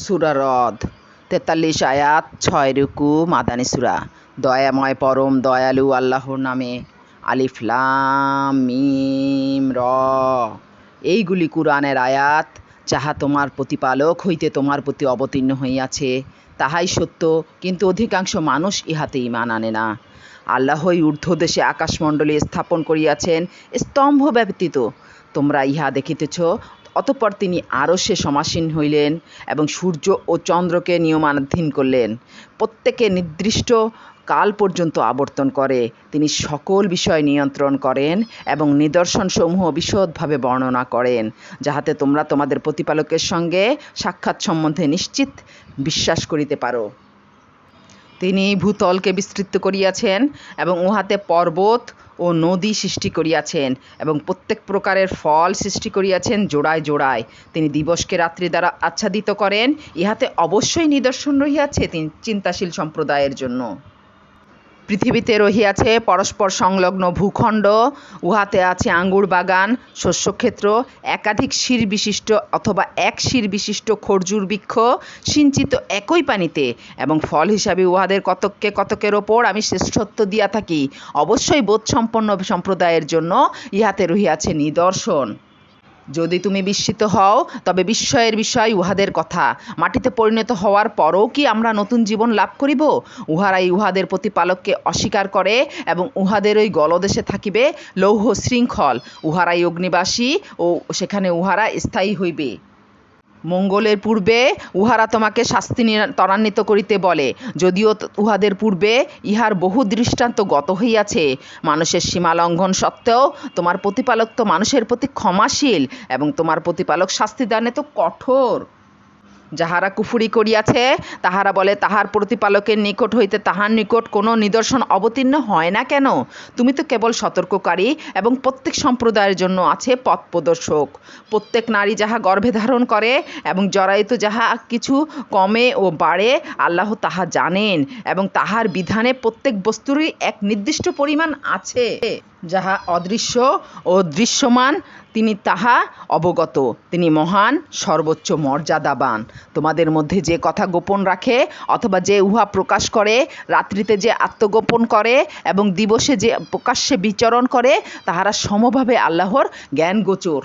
সূরা রদ। তেতাল্লিশ আয়াত, ছয় রুকু, মাদানী সূরা। দয়াময় পরম দয়ালু আল্লাহর নামে আলিফ, লাম, মিম, র। এইগুলি কুরআনের আয়াত, যাহা তোমার প্রতিপালক হইতে তোমার প্রতি অবতীর্ণ হইয়াছে, তাহাই সত্য, কিন্তু অধিকাংশ মানুষ ইহাতে ইমান আনে না। আল্লাহই ঊর্ধ্বদেশে আকাশমণ্ডলী স্থাপন করিয়াছেন স্তম্ভ ব্যতীত। তোমরা ইহা দেখিতেছ অতঃপর তিনি আরও সে সমাসীন হইলেন এবং সূর্য ও চন্দ্রকে নিয়মাধীন করলেন। প্রত্যেকে নির্দিষ্ট কাল পর্যন্ত আবর্তন করে। তিনি সকল বিষয় নিয়ন্ত্রণ করেন এবং নিদর্শনসমূহ বিশদভাবে বর্ণনা করেন, যাহাতে তোমরা তোমাদের প্রতিপালকের সঙ্গে সাক্ষাৎ সম্বন্ধে নিশ্চিত বিশ্বাস করিতে পারো। তিনি ভূতলকে বিস্তৃত করিয়াছেন এবং উহাতে পর্বত ও নদী সৃষ্টি করিয়াছেন এবং প্রত্যেক প্রকারের ফল সৃষ্টি করিয়াছেন জোড়ায় জোড়ায়। তিনি দিবসকে রাত্রি দ্বারা আচ্ছাদিত করেন, ইহাতে অবশ্যই নিদর্শন রহিয়াছে তিন চিন্তাশীল সম্প্রদায়ের জন্য। পৃথিবীতে রহিয়াছে পরস্পর সংলগ্ন ভূখণ্ড। উহাতে আছে আঙ্গুর বাগান, শস্যক্ষেত্র, একাধিক শির বিশিষ্ট অথবা এক শির বিশিষ্ট খরজুর বৃক্ষ, সিঞ্চিত একই পানিতে এবং ফল হিসাবে উহাদের কতককে কতকের ওপর আমি শ্রেষ্ঠত্ব দিয়া থাকি। অবশ্যই বোধসম্পন্ন সম্প্রদায়ের জন্য ইহাতে রহিয়াছে নিদর্শন। যদি তুমি বিস্মিত হও, তবে বিস্ময়ের বিষয় উহাদের কথা। মাটিতে পরিণত হওয়ার পরও কি আমরা নতুন জীবন লাভ করিব? উহারাই উহাদের প্রতিপালককে অস্বীকার করে এবং উহাদের ওই গলদেশে থাকিবে লৌহ শৃঙ্খল উহারাই অগ্নিবাসী ও সেখানে উহারা স্থায়ী হইবে। মঙ্গলের পূর্বে উহারা তোমাকে শাস্তি ত্বরান্বিত করিতে বলে। যদিও উহাদের পূর্বে ইহার বহু দৃষ্টান্ত গত হইয়াছে। মানুষের সীমা লঙ্ঘন সত্ত্বেও তোমার প্রতিপালক তো মানুষের প্রতি ক্ষমাশীল এবং তোমার প্রতিপালক শাস্তি দানে তো কঠোর। যাহারা কুফুরি করিয়াছে, তাহারা বলে, তাহার প্রতিপালকের নিকট হইতে তাহার নিকট কোনো নিদর্শন অবতীর্ণ হয় না কেন? তুমি তো কেবল সতর্ককারী এবং প্রত্যেক সম্প্রদায়ের জন্য আছে পথ প্রদর্শক। প্রত্যেক নারী যাহা গর্ভে ধারণ করে এবং জরায়িত যাহা কিছু কমে ও বাড়ে, আল্লাহ তাহা জানেন এবং তাহার বিধানে প্রত্যেক বস্তুরই এক নির্দিষ্ট পরিমাণ আছে। যাহা অদৃশ্য ও দৃশ্যমান, তিনি তাহা অবগত। তিনি মহান, সর্বোচ্চ মর্যাদাবান। তোমাদের মধ্যে যে কথা গোপন রাখে অথবা যে উহা প্রকাশ করে, রাত্রিতে যে আত্মগোপন করে এবং দিবসে যে প্রকাশ্যে বিচরণ করে, তাহারা সমভাবে আল্লাহর জ্ঞান গোচর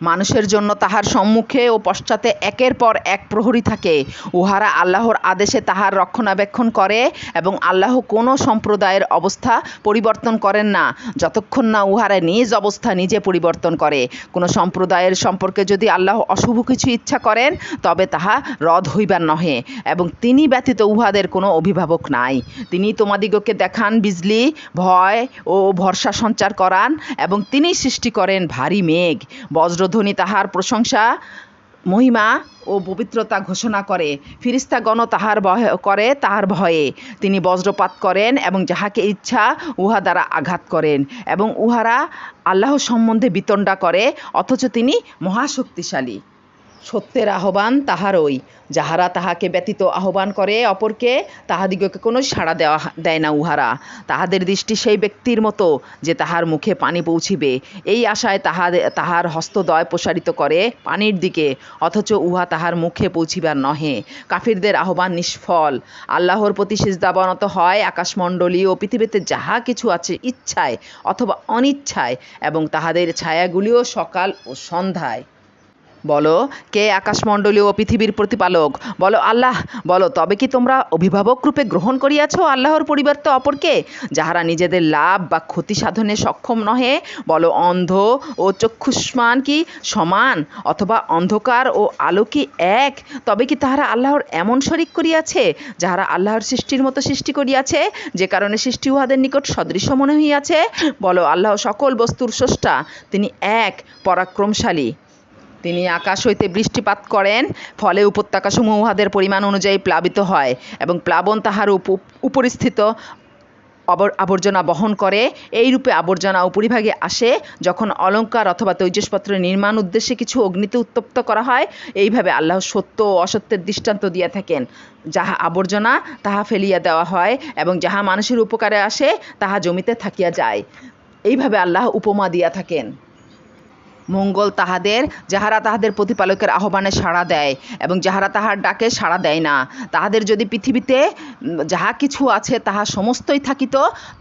মানুষের জন্য তাহার সম্মুখে ও পশ্চাতে একের পর এক প্রহরী থাকে। উহারা আল্লাহর আদেশে তাহার রক্ষণাবেক্ষণ করে এবং আল্লাহ কোনো সম্প্রদায়ের অবস্থা পরিবর্তন করেন না। যতক্ষণ না উহারা নিজ অবস্থা নিজে পরিবর্তন করে। কোনো সম্প্রদায়ের সম্পর্কে যদি আল্লাহ অশুভ কিছু ইচ্ছা করেন, তবে তাহা রদ হইবার নহে এবং তিনি ব্যতীত উহাদের কোনো অভিভাবক নাই। তিনি তোমাদিগকে দেখান বিজলি, ভয় ও ভরসা সঞ্চার করান এবং তিনি সৃষ্টি করেন ভারী মেঘ বজ্রধ্বনি তাহার প্রশংসা, মহিমা ও পবিত্রতা ঘোষণা করে। ফিরিস্তাগণ তাহার ভয় করে, তাহার ভয়ে। তিনি বজ্রপাত করেন এবং যাহাকে ইচ্ছা, উহা দ্বারা আঘাত করেন এবং উহারা আল্লাহ সম্বন্ধে বিতণ্ডা করে, অথচ তিনি মহাশক্তিশালী। সত্যের আহ্বান তাহারই। যাহারা তাহাকে ব্যতীত আহ্বান করে, অপরকে তাহাদিগকে কোনো সাড়া দেওয়া দেয় না উহারা। তাহাদের দৃষ্টি সেই ব্যক্তির মতো যে তাহার মুখে পানি পৌঁছিবে। এই আশায় তাহাদের তাহার হস্তদয় প্রসারিত করে পানির দিকে, অথচ উহা তাহার মুখে পৌঁছিবার নহে। কাফিরদের আহ্বান নিষ্ফল। আল্লাহর প্রতি সিজদাবনত হয় আকাশমণ্ডলী ও পৃথিবীতে যাহা কিছু আছে ইচ্ছায় অথবা অনিচ্ছায় এবং তাহাদের ছায়াগুলিও সকাল ও সন্ধ্যায়। বলো, কে আকাশমণ্ডলী ও পৃথিবীর প্রতিপালক? বলো, আল্লাহ। বলো, তবে কি তোমরা অভিভাবক রূপে গ্রহণ করিয়াছ আল্লাহর পরিবর্তে অপরকে? যাহারা নিজেদের লাভ বা ক্ষতি সাধনে সক্ষম নহে, বলো, অন্ধ ও চক্ষুষ্মান কি সমান অথবা অন্ধকার ও আলো কি এক? তবে কি তাহারা আল্লাহর এমন শরিক করিয়াছে, যাহারা আল্লাহর সৃষ্টির মতো সৃষ্টি করিয়াছে, যে কারণে সৃষ্টি উহাদের নিকট সদৃশ্য মনে হইয়াছে? বলো, আল্লাহ সকল বস্তুর স্রষ্টা, তিনি এক, পরাক্রমশালী। তিনি আকাশ হইতে বৃষ্টিপাত করেন, ফলে উপত্যকাসমূহ উহাদের পরিমাণ অনুযায়ী প্লাবিত হয় এবং প্লাবন তাহার উপ- উপরিস্থিত আবর্জনা বহন করে। এই রূপে আবর্জনা উপরিভাগে আসে, যখন অলঙ্কার অথবা তৈজসপত্র নির্মাণ উদ্দেশ্যে কিছু অগ্নিতে উত্তপ্ত করা হয়। এইভাবে আল্লাহ সত্য ও অসত্যের দৃষ্টান্ত দিয়া থাকেন। যাহা আবর্জনা, তাহা ফেলিয়া দেওয়া হয় এবং যাহা মানুষের উপকারে আসে, তাহা জমিতে থাকিয়া যায়। এইভাবে আল্লাহ উপমা দিয়া থাকেন। মঙ্গল তাহাদের, যাহারা তাহাদের প্রতিপালকের আহ্বানে সাড়া দেয় এবং যাহারা তাহার ডাকে সাড়া দেয় না। তাহাদের যদি পৃথিবীতে যাহা কিছু আছে তাহা সমস্তই থাকিত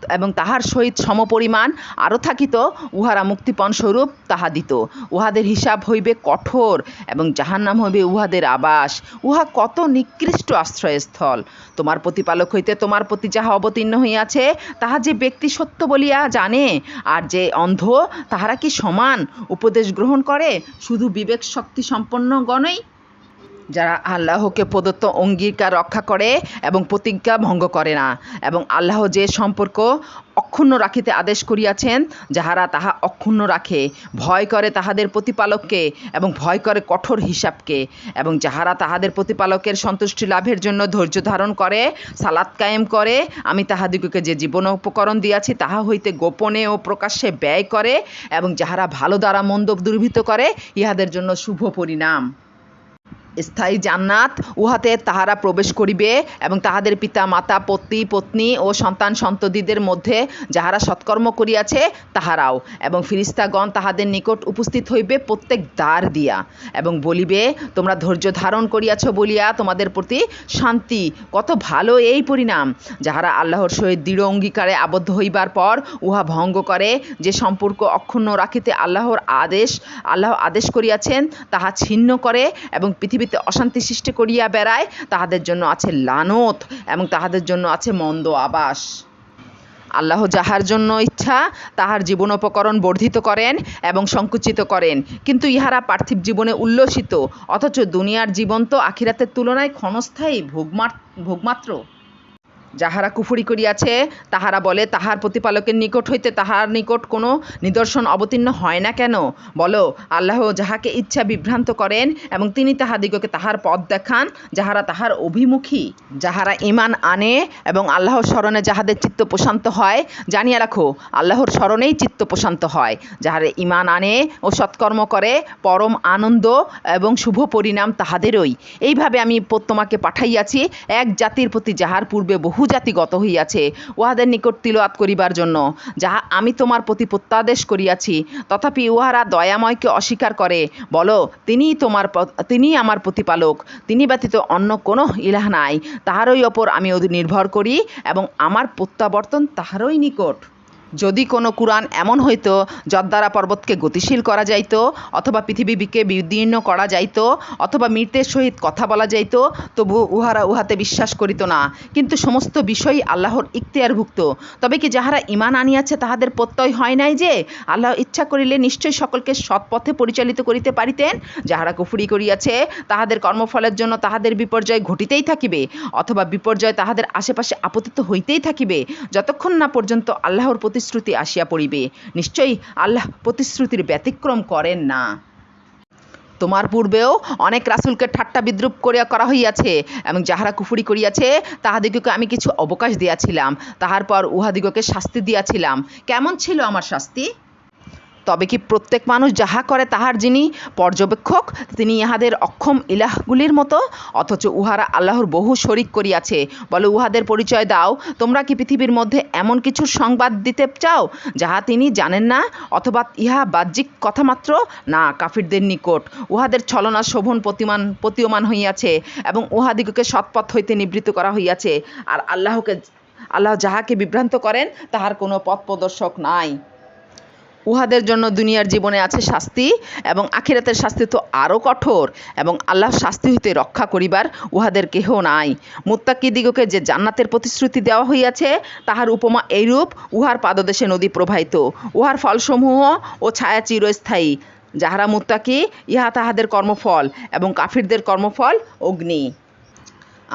এবং তাহার সহিত সমপরিমাণ আরও থাকিত, উহারা মুক্তিপণ স্বরূপ তাহা দিত। উহাদের হিসাব হইবে কঠোর এবং যাহার নাম হইবে উহাদের আবাস। উহা কত নিকৃষ্ট আশ্রয়স্থল। তোমার প্রতিপালক হইতে তোমার প্রতি যাহা অবতীর্ণ হইয়াছে, তাহা যে ব্যক্তি সত্য বলিয়া জানে, আর যে অন্ধ, তাহারা কি সমান? উপদেশ গ্রহণ করে, শুধু বিবেক শক্তি সম্পন্ন গণই। যারা আল্লাহকে প্রদত্ত অঙ্গীকার রক্ষা করে এবং প্রতিজ্ঞা ভঙ্গ করে না, এবং আল্লাহ যে সম্পর্ক অক্ষুণ্ণ রাখিতে আদেশ করিয়াছেন, যাহারা তাহা অক্ষুণ্ণ রাখে, ভয় করে তাহাদের প্রতিপালককে এবং ভয় করে কঠোর হিসাবকে, এবং যাহারা তাহাদের প্রতিপালকের সন্তুষ্টি লাভের জন্য ধৈর্য ধারণ করে, সালাত কায়েম করে, আমি তাহাদিগকে যে জীবন উপকরণ দিয়াছি, তাহা হইতে গোপনে ও প্রকাশ্যে ব্যয় করে, এবং যাহারা ভালো দ্বারা মন্দ দুর্বৃত্ত করে, ইহাদের জন্য শুভ পরিণাম। স্থায়ী জান্নাত, উহাতে তাহারা প্রবেশ করিবে এবং তাহাদের পিতা, মাতা, পতি, পত্নী ও সন্তান সন্ততিদের মধ্যে যাহারা সৎকর্ম করিয়াছে তাহারাও। এবং ফিরিস্তাগণ তাহাদের নিকট উপস্থিত হইবে প্রত্যেক দ্বার দিয়া এবং বলিবে, তোমরা ধৈর্য ধারণ করিয়াছ বলিয়া তোমাদের প্রতি শান্তি। কত ভালো এই পরিণাম। যাহারা আল্লাহর সহিত দৃঢ় অঙ্গীকারে আবদ্ধ হইবার পর উহা ভঙ্গ করে, যে সম্পর্ক অক্ষুণ্ণ রাখিতে আল্লাহর আদেশ, আল্লাহ আদেশ করিয়াছেন, তাহা ছিন্ন করে এবং পৃথিবীতে অশান্তি সৃষ্টি করিয়া বেড়ায়, তাহাদের জন্য আছে লানত এবং তাহাদের জন্য আছে মন্দ আবাস। আল্লাহ যাহার জন্য ইচ্ছা, তাহার জীবন উপকরণ বর্ধিত করেন এবং সংকুচিত করেন। কিন্তু ইহারা পার্থিব জীবনে উল্লসিত, অথচ দুনিয়ার জীবন তো আখিরাতের তুলনায় ক্ষণস্থায়ী ভোগমাত্র। যাহারা কুফুরি করিয়াছে, তাহারা বলে, তাহার প্রতিপালকের নিকট হইতে তাহার নিকট কোনো নিদর্শন অবতীর্ণ হয় না কেন? বলো, আল্লাহ যাহাকে ইচ্ছা বিভ্রান্ত করেন এবং তিনি তাহাদিগকে তাহার পথ দেখান, যাহারা তাহার অভিমুখী, যাহারা ইমান আনে এবং আল্লাহর স্মরণে যাহাদের চিত্ত প্রশান্ত হয়, জানিয়া রাখো, আল্লাহর স্মরণেই চিত্ত প্রশান্ত হয়। যাহারা ইমান আনে ও সৎকর্ম করে, পরম আনন্দ এবং শুভ পরিণাম তাহাদেরই। এইভাবে আমি তোমাকে পাঠাইয়াছি, এক জাতির প্রতি যাহার পূর্বে বহু জাতি গত হইয়াছে, উহাদের নিকট তিলওয়াত করিবার জন্য। যাহা আমি তোমার প্রতি প্রত্যাদেশ করিয়াছি, তথাপি উহারা দয়াময়কে অস্বীকার করে, বলো, তিনিই তোমার তিনি আমার প্রতিপালক, তিনি ব্যতীত অন্য কোনো ইলাহ নাই, তাহারই ওপর আমি নির্ভর করি এবং আমার প্রত্যাবর্তন তাহারই নিকট। যদি কোনো কুরআন এমন হইতো যদ্বারা পর্বতকে গতিশীল করা যাইত, অথবা পৃথিবীকে বিদীর্ণ করা যাইত, অথবা মৃতের সহিত কথা বলা যাইত, তবু উহারা উহাতে বিশ্বাস করিত না। কিন্তু সমস্ত বিষয়ই আল্লাহর ইখতিয়ারভুক্ত। তবে কি যাহারা ইমান আনিয়াছে, তাহাদের প্রত্যয় হয় নাই যে, আল্লাহ ইচ্ছা করিলে নিশ্চয়ই সকলকে সৎ পথে পরিচালিত করিতে পারিতেন? যাহারা কুফুরি করিয়াছে, তাহাদের কর্মফলের জন্য তাহাদের বিপর্যয় ঘটিতেই থাকিবে, অথবা বিপর্যয় তাহাদের আশেপাশে আপতিত হইতেই থাকিবে। যতক্ষণ না পর্যন্ত আল্লাহর প্রতিশ্রুতি আসিয়া পড়িবে। নিশ্চয়ই আল্লাহ প্রতিশ্রুতির ব্যতিক্রম করেন না। তোমার পূর্বেও অনেক রাসুলকে ঠাট্টা বিদ্রুপ করিয়া করা হইয়াছে এবং যাহারা কুফুরি করিয়াছে, তাহাদিগকে আমি কিছু অবকাশ দিয়াছিলাম। তাহার পর উহাদিগকে শাস্তি দিয়াছিলাম। কেমন ছিল আমার শাস্তি? তবে কি প্রত্যেক মানুষ যাহা করে তাহার যিনি পর্যবেক্ষক, তিনি ইহাদের অক্ষম ইলাহগুলির মতো? অথচ উহারা আল্লাহর বহু শরিক করিয়াছে। বলে, উহাদের পরিচয় দাও। তোমরা কি পৃথিবীর মধ্যে এমন কিছু সংবাদ দিতে চাও, যাহা তিনি জানেন না? অথবা ইহা বাহ্যিক কথা মাত্র? না, কাফিরদের নিকট। উহাদের ছলনা শোভন প্রতিমান, প্রতীয়মান হইয়াছে এবং উহাদিগকে সৎপথ হইতে নিবৃত্ত করা হইয়াছে। আর আল্লাহকে, আল্লাহ যাহাকে বিভ্রান্ত করেন, তাহার কোনো পথ প্রদর্শক নাই। উহাদের জন্য দুনিয়ার জীবনে আছে শাস্তি এবং আখিরাতের শাস্তি তো আরও কঠোর এবং আল্লাহ শাস্তি হইতে রক্ষা করিবার উহাদের কেহ নাই। মুত্তাকিদিগকে যে জান্নাতের প্রতিশ্রুতি দেওয়া হইয়াছে, তাহার উপমা এইরূপ, উহার পাদদেশে নদী প্রবাহিত। উহার ফলসমূহ ও ছায়া চিরস্থায়ী। যাহারা মুত্তাকি, ইহা তাহাদের কর্মফল এবং কাফিরদের কর্মফল অগ্নি।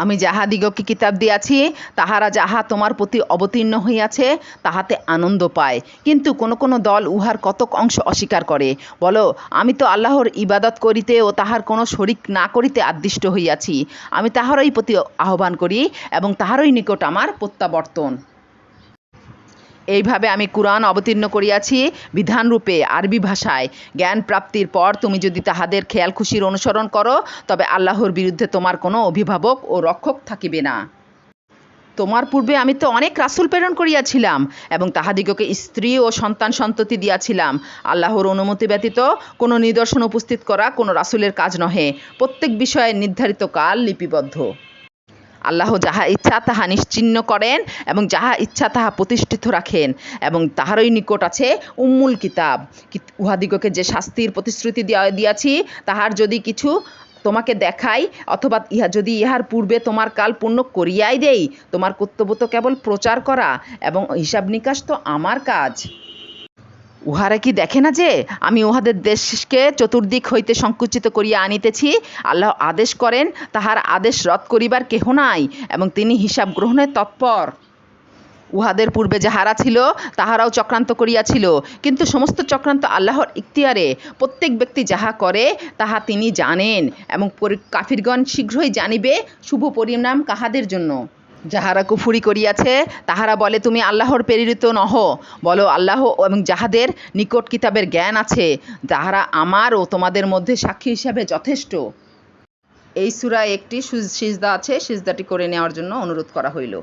আমি যাহাদিগকে কিতাব দিয়াছি, তাহারা যাহা তোমার প্রতি অবতীর্ণ হইয়াছে, তাহাতে আনন্দ পায়। কিন্তু কোন কোন দল উহার কতক অংশ অস্বীকার করে। বলো, আমি তো আল্লাহর ইবাদত করিতে ও তাহার কোনো শরিক না করিতে আদিষ্ট হইয়াছি। আমি তাহারই প্রতি আহ্বান করি এবং তাহারই নিকট আমার প্রত্যাবর্তন। এইভাবে আমি কুরআন অবতীর্ণ করিয়াছি বিধানরূপে আরবি ভাষায়। জ্ঞান প্রাপ্তির পর তুমি যদি তাহাদের খেয়াল খুশির অনুসরণ করো, তবে আল্লাহর বিরুদ্ধে তোমার কোনো অভিভাবক ও রক্ষক থাকিবে না। তোমার পূর্বে আমি তো অনেক রাসূল প্রেরণ করিয়াছিলাম এবং তাহাদিগকে স্ত্রী ও সন্তান সন্ততি দিয়াছিলাম। আল্লাহর অনুমতি ব্যতীত কোনো নিদর্শন উপস্থিত করা কোনো রাসুলের কাজ নহে। প্রত্যেক বিষয়ে নির্ধারিত কাল লিপিবদ্ধ। আল্লাহ যাহা ইচ্ছা তাহা নিশ্চিন্ন করেন এবং যাহা ইচ্ছা তাহা প্রতিষ্ঠিত রাখেন এবং তাহারই নিকট আছে উম্মুল কিতাব। উহাদিগকে যে শাস্তির প্রতিশ্রুতি দিয়া দিয়াছি, তাহার যদি কিছু তোমাকে দেখাই অথবা ইহা যদি ইহার পূর্বে তোমার কাল পূর্ণ করিয়াই দেই, তোমার কর্তব্য তো কেবল প্রচার করা এবং হিসাব নিকাশ তো আমার কাজ। উহারা কি দেখে না যে আমি উহাদের দেশকে চতুর্দিক হইতে সংকুচিত করিয়া আনিতেছি? আল্লাহ আদেশ করেন, তাহার আদেশ রদ করিবার কেহ নাই, এবং তিনি হিসাব গ্রহণের তৎপর। উহাদের পূর্বে যাহারা ছিল, তাহারাও চক্রান্ত করিয়াছিল। কিন্তু সমস্ত চক্রান্ত আল্লাহর ইখতিয়ারে। প্রত্যেক ব্যক্তি যাহা করে, তাহা তিনি জানেন, এবং কাফিরগণ শীঘ্রই জানিবে, শুভ পরিণাম কাহাদের জন্য। যাহারা কুফুরি করিয়াছে, তাহারা বলে, তুমি আল্লাহর প্রেরিত নহ। বলো, আল্লাহ এবং যাহাদের নিকট কিতাবের জ্ঞান আছে, তাহারা আমার ও তোমাদের মধ্যে সাক্ষী হিসাবে যথেষ্ট। এই সুরায় একটি সুজ- সিজদা আছে, সিজদাটি করে নেওয়ার জন্য অনুরোধ করা হইল।